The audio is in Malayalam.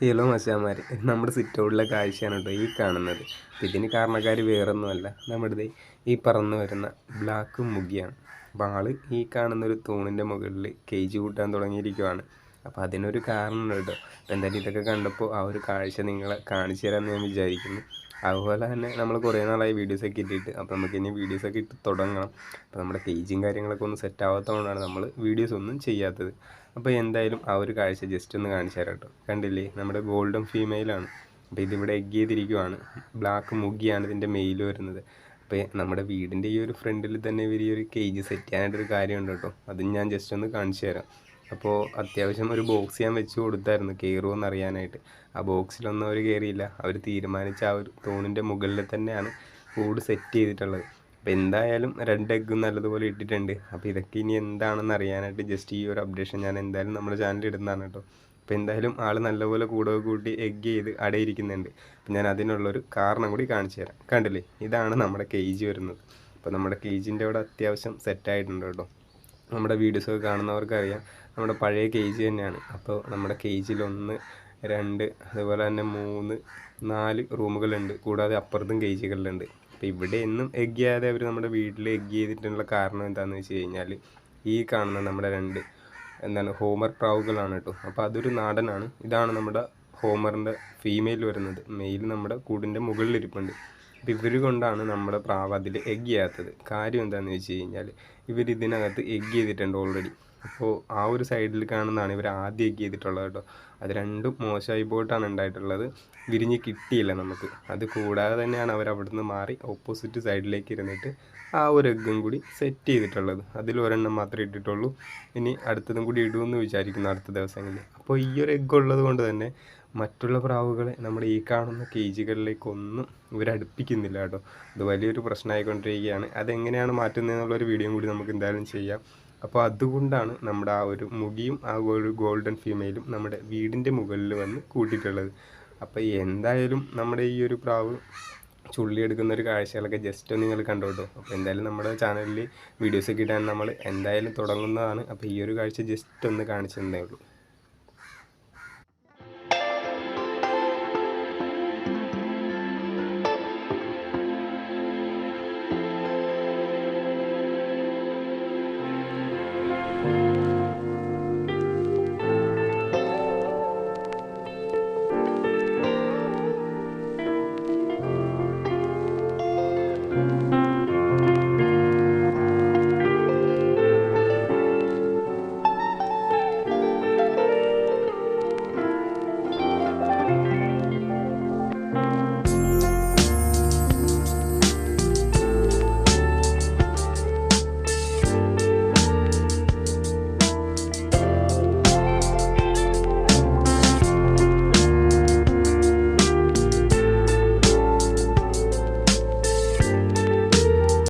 ഹലോ മച്ചാമാർ നമ്മുടെ സിറ്റൗട്ടിലെ കാഴ്ചയാണ് കേട്ടോ ഈ കാണുന്നത്. ഇതിന് കാരണക്കാർ വേറൊന്നുമല്ല. നമ്മുടെ ഈ പറന്നു വരുന്ന ബ്ലാക്ക് മുഗിയാണ് അപ്പോൾ ഈ കാണുന്ന ഒരു തൂണിന്റെ മുകളിൽ കേജ് കൂട്ടാൻ തുടങ്ങിയിരിക്കുവാണ്. അപ്പോൾ അതിനൊരു കാരണമുണ്ട് കേട്ടോ. എന്തായാലും ഇതൊക്കെ കണ്ടപ്പോൾ ആ ഒരു കാഴ്ച നിങ്ങളെ കാണിച്ചു തരാമെന്ന് ഞാൻ വിചാരിക്കുന്നു. അതുപോലെ തന്നെ നമ്മൾ കുറേ നാളായി വീഡിയോസൊക്കെ ഇട്ടിട്ട്. അപ്പോൾ നമുക്ക് ഇനി വീഡിയോസൊക്കെ ഇട്ട് തുടങ്ങണം. അപ്പോൾ നമ്മുടെ കേജും കാര്യങ്ങളൊക്കെ ഒന്ന് സെറ്റ് ആവാത്തതുകൊണ്ടാണ് നമ്മൾ വീഡിയോസ് ഒന്നും ചെയ്യാത്തത്. അപ്പോൾ എന്തായാലും ആ ഒരു കാഴ്ച ജസ്റ്റ് ഒന്ന് കാണിച്ചു തരാം കേട്ടോ കണ്ടില്ലേ? നമ്മുടെ ഗോൾഡൻ ഫീമെയിലാണ് അപ്പോൾ ഇതിവിടെ എഗ് ചെയ്തിരിക്കുവാണ്. ബ്ലാക്ക് മുഗിയാണ് ഇതിന്റെ മെയിൽ വരുന്നത്. അപ്പോൾ നമ്മുടെ വീടിന്റെ ഈ ഒരു ഫ്രണ്ടിൽ തന്നെ ഇവർ ഈ ഒരു കേജ് സെറ്റ് ചെയ്യാനായിട്ടൊരു കാര്യമുണ്ട് കേട്ടോ അതും ഞാൻ ജസ്റ്റ് ഒന്ന് കാണിച്ചു തരാം. അപ്പോൾ അത്യാവശ്യം ഒരു ബോക്സ് ഞാൻ വെച്ച് കൊടുത്തായിരുന്നു കയറുമോ എന്ന് അറിയാനായിട്ട്. ആ ബോക്സിലൊന്നും അവർ കയറിയില്ല അവർ തീരുമാനിച്ച ആ ഒരു തൂണിന്റെ മുകളിൽ തന്നെയാണ് കൂട് സെറ്റ് ചെയ്തിട്ടുള്ളത്. അപ്പോൾ എന്തായാലും രണ്ട് എഗ്ഗും നല്ലതുപോലെ ഇട്ടിട്ടുണ്ട്. അപ്പോൾ ഇതൊക്കെ ഇനി എന്താണെന്ന് അറിയാനായിട്ട് ജസ്റ്റ് ഈ ഒരു അപ്ഡേഷൻ ഞാൻ എന്തായാലും നമ്മുടെ ചാനലിൽ ഇടുന്നതാണ് കേട്ടോ. അപ്പോൾ എന്തായാലും ആൾ നല്ലപോലെ കൂടെ കൂട്ടി എഗ് ചെയ്ത് അടയിരിക്കുന്നുണ്ട് അപ്പോൾ ഞാൻ അതിനുള്ളൊരു കാരണം കൂടി കാണിച്ചു തരാം. കണ്ടില്ലേ? ഇതാണ് നമ്മുടെ കേജ് വരുന്നത്. അപ്പോൾ നമ്മുടെ കേജിന്റെ അവിടെ അത്യാവശ്യം സെറ്റായിട്ടുണ്ട് കേട്ടോ. നമ്മുടെ വീഡിയോസൊക്കെ കാണുന്നവർക്കറിയാം. നമ്മുടെ പഴയ കേജ് തന്നെയാണ്. അപ്പോൾ നമ്മുടെ കേജിൽ ഒന്ന് രണ്ട് അതുപോലെ തന്നെ മൂന്ന് നാല് റൂമുകളുണ്ട്. കൂടാതെ അപ്പുറത്തും കേജുകളിലുണ്ട് അപ്പോൾ ഇവിടെ എന്നും എഗ് ചെയ്യാതെ അവർ നമ്മുടെ വീട്ടിൽ എഗ് ചെയ്തിട്ടുള്ള കാരണം എന്താണെന്ന് വെച്ച് കഴിഞ്ഞാൽ ഈ കാണുന്ന നമ്മുടെ രണ്ട് എന്താണ് ഹോമർ പ്രാവുകളാണ് കേട്ടോ. അപ്പോൾ അതൊരു നാടനാണ്. ഇതാണ് നമ്മുടെ ഹോമറിന്റെ ഫീമെയിൽ വരുന്നത്. മെയിൽ നമ്മുടെ കൂടിന്റെ മുകളിലിരിപ്പുണ്ട്. അപ്പോൾ ഇവർ കൊണ്ടാണ് നമ്മുടെ പ്രാവ് അതിൽ എഗ് ചെയ്യാത്തത്. കാര്യം എന്താണെന്ന് വെച്ച് കഴിഞ്ഞാൽ ഇവർ ഇതിനകത്ത് എഗ് ചെയ്തിട്ടുണ്ട് ഓൾറെഡി അപ്പോൾ ആ ഒരു സൈഡിൽ കാണുന്നതാണ് ഇവർ ആദ്യം എഗ് ചെയ്തിട്ടുള്ളത് കേട്ടോ. അത് രണ്ടും മോശമായി പോയിട്ടാണ് ഉണ്ടായിട്ടുള്ളത്. വിരിഞ്ഞ് കിട്ടിയില്ല നമുക്ക്. അത് കൂടാതെ തന്നെയാണ് അവർ അവിടുന്ന് മാറി ഓപ്പോസിറ്റ് സൈഡിലേക്ക് ഇരുന്നിട്ട് ആ ഒരു എഗ്ഗും കൂടി സെറ്റ് ചെയ്തിട്ടുള്ളത്. അതിൽ ഒരെണ്ണം മാത്രമേ ഇട്ടിട്ടുള്ളൂ. ഇനി അടുത്തതും കൂടി ഇടുമെന്ന് വിചാരിക്കുന്നു അടുത്ത ദിവസങ്ങളിൽ. അപ്പോൾ ഈ ഒരു എഗ്ഗ് ഉള്ളത് കൊണ്ട് തന്നെ മറ്റുള്ള പ്രാവുകളെ നമ്മുടെ ഈ കാണുന്ന കേജുകളിലേക്കൊന്നും ഇവരടുപ്പിക്കുന്നില്ല കേട്ടോ. അത് വലിയൊരു പ്രശ്നമായിക്കൊണ്ടിരിക്കുകയാണ്. അതെങ്ങനെയാണ് മാറ്റുന്നതെന്നുള്ളൊരു വീഡിയോ കൂടി നമുക്ക് എന്തായാലും ചെയ്യാം. അപ്പോൾ അതുകൊണ്ടാണ് നമ്മുടെ ആ ഒരു മുടിയും ആ ഒരു ഗോൾഡൻ ഫീമെയിലും നമ്മുടെ വീടിന്റെ മുകളിൽ വന്ന് കൂട്ടിയിട്ടുള്ളത്. അപ്പോൾ എന്തായാലും നമ്മുടെ ഈ ഒരു പ്രാവ് ചുള്ളിയെടുക്കുന്ന ഒരു കാഴ്ചകളൊക്കെ ജസ്റ്റ് ഒന്ന് നിങ്ങൾ കണ്ടോട്ടോ അപ്പോൾ എന്തായാലും നമ്മുടെ ചാനലിൽ വീഡിയോസൊക്കെ ഇടാൻ നമ്മൾ എന്തായാലും തുടങ്ങുന്നതാണ്. അപ്പോൾ ഈ ഒരു കാഴ്ച ജസ്റ്റ് ഒന്ന് കാണിച്ചതേ ഉള്ളൂ.